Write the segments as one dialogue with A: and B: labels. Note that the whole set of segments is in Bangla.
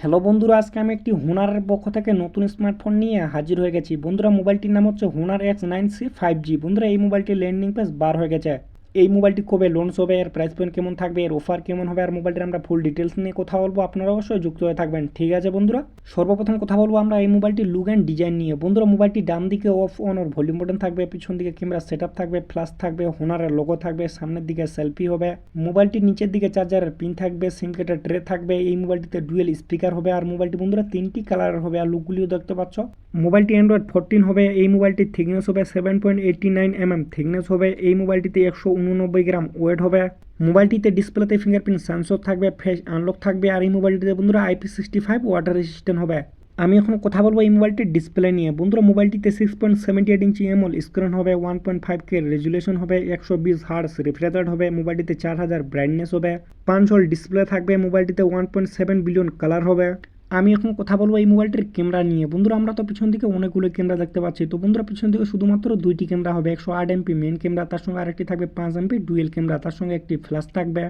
A: হ্যালো বন্ধুরা, আজকে আমি একটি হুনারের পক্ষ থেকে নতুন স্মার্টফোন নিয়ে হাজির হয়ে গেছি। বন্ধুরা, মোবাইলটির নাম হচ্ছে Honor X nine C five G বন্ধুরা, এই মোবাইলটির ল্যান্ডিং পেজ বার হয়ে গেছে। এই মোবাইলটি কবে লঞ্চ হবে, এর প্রাইস পয়েন্ট কেমন থাকবে, এর অফার কেমন হবে, আর মোবাইলটির আমরা ফুল ডিটেলস নিয়ে কথা বলব। আপনারা অবশ্যই যুক্ত হয়ে থাকবেন। ঠিক আছে বন্ধুরা? সর্বপ্রথম কথা বলব আমরা এই মোবাইলটির লুক অ্যান্ড ডিজাইন নিয়ে। বন্ধুরা, মোবাইলটি ডান দিকে off on or volume button থাকবে, পিছন দিকে ক্যামেরা সেট থাকবে ফ্লাশ থাকবে হোনারের লোগো থাকবে, সামনের দিকে সেলফি হবে। মোবাইলটির নিচের দিকে চার্জারের পিন থাকবে সিম কার্ডের ট্রে থাকবে। এই মোবাইলটিতে ডুয়েল স্পিকার হবে, আর মোবাইলটি বন্ধুরা তিনটি কালারের হবে, আর লুকগুলিও দেখতে পাচ্ছ। মোবাইলটি অ্যান্ড্রয়েড ফোরটিন হবে, এই মোবাইলটির থিকনেস হবে seven point eighty nine MM thickness হবে, এই মোবাইলটিতে একশো উননব্বই গ্রাম ওয়েট হবে। মোবাইলটিতে ডিসপ্লেতে ফিঙ্গারপ্রিন্ট সেন্সর থাকবে ফেস আনলক থাকবে, আর এই মোবাইলটিতে বন্ধুরা IP sixty five water resistant হবে। আমি এখন কথা বলব এই মোবাইলটির ডিসপ্লে নিয়ে। বন্ধুরা, মোবাইলটিতে six point seventy eight inch AMOLED screen হবে one point five K resolution হবে, একশো বিশ হার্স রিফ্রেশ হবে, মোবাইলটিতে চার হাজার ব্রাইটনেস হবে। পাঁচ হল ডিসপ্লে থাকবে, মোবাইলটিতে one point seven billion colour হবে। আমি এখন কথা বলব এই মোবাইলটির ক্যামেরা নিয়ে। বন্ধুরা, আমরা তো পিছন দিকে অনেকগুলো ক্যামেরা দেখতে পাচ্ছি। তো বন্ধুরা, পিছন দিকে শুধুমাত্র দুইটি ক্যামেরা হবে। একশো আট এমপি মেন ক্যামেরা, তার সঙ্গে আরেকটি থাকবে পাঁচ এমপি ডুয়েল ক্যামেরা, তার সঙ্গে একটি ফ্ল্যাশ থাকবে।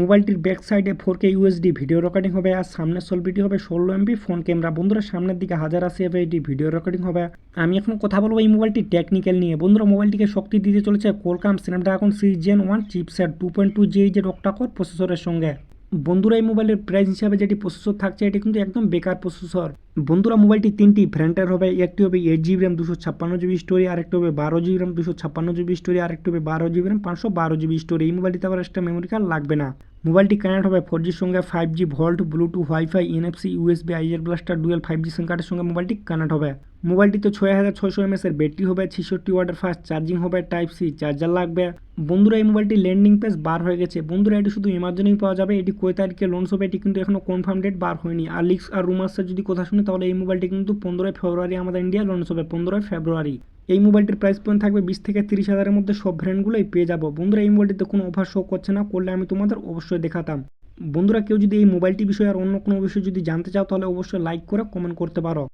A: মোবাইলটির ব্যাক সাইডে four K USD video recording হবে আর সামনের সেলফিটি হবে ষোলো এমবি ফোন ক্যামেরা। বন্ধুরা, সামনের দিকে হাজার আসি আশি এফএইচডি ভিডিও রেকর্ডিং হবে। আমি এখন কথা বলব এই মোবাইলটি টেকনিক্যাল নিয়ে। বন্ধুরা, মোবাইলটিকে শক্তি দিতে চলেছে Qualcomm Snapdragon six gen one chipset two point two G যে রক্টাকর প্রসেসরের সঙ্গে। বন্ধুরা এই মোবাইলের প্রাইস হিসাবে যেটি প্রসেসর থাকছে, এটি কিন্তু একদম বেকার প্রসেসর বন্ধুরা, মোবাইলটি তিনটি ভ্যারেন্টের হবে, একটি হবে এইট জিবি র্যাম দুশো ছাপ্পান্ন জিবি স্টোরি আরেকটি হবে বারো জিবি র্যাম দুশো ছাপ্পান্ন জিবি স্টোরি আরেকটি হবে বারো জিবি র্যাম পাঁচশো বারো জিবি স্টোরি এই মোবাইলটিতে আবার এক্সট্রা মেমোরি কার্ড লাগবে না। মোবাইলটি কানেক্ট হবে ফোর জির সঙ্গে five G VoLTE Bluetooth wifi NFC USB আইএর blaster dual five G SIM কার্ডের সঙ্গে মোবাইলটি কানেক্ট হবে। মোবাইলটিতে ছয় হাজার ছয়শো এমএস এর ব্যাটারি হবে, ছেষট্টি ওয়াটের ফাস্ট চার্জিং হবে টাইপ সি চার্জার লাগবে। বন্ধুরা, এই মোবাইলটি ল্যান্ডিং পেজ বার হয়ে গেছে। বন্ধুরা, এটি শুধু এমার্জেন্সি পাওয়া যাবে, এটি কয় তারিখে লঞ্চ হবে, এটি কিন্তু এখনও কনফার্ম ডেট বার হয়নি। আর লিক্স আর রুমার্সের যদি কথা শুনি, তাহলে এই মোবাইলটি কিন্তু পনেরোই ফেব্রুয়ারি আমাদের ইন্ডিয়া লঞ্চ হবে, পনেরোই ফেব্রুয়ারি। এই মোবাইলটির প্রাইস পয়েন্ট থাকবে বিশ থেকে তিরিশ হাজারের মধ্যে সব ব্র্যান্ডগুলোই পেয়ে যাব। বন্ধুরা, এই মোবাইলটিতে কোনো অফার শো করছে না, করলে আমি তোমাদের অবশ্যই দেখাতাম। বন্ধুরা, কেউ যদি এই মোবাইলটি বিষয়ে আর অন্য কোনো বিষয়ে যদি জানতে চাও, তাহলে অবশ্যই লাইক করে কমেন্ট করতে পারো।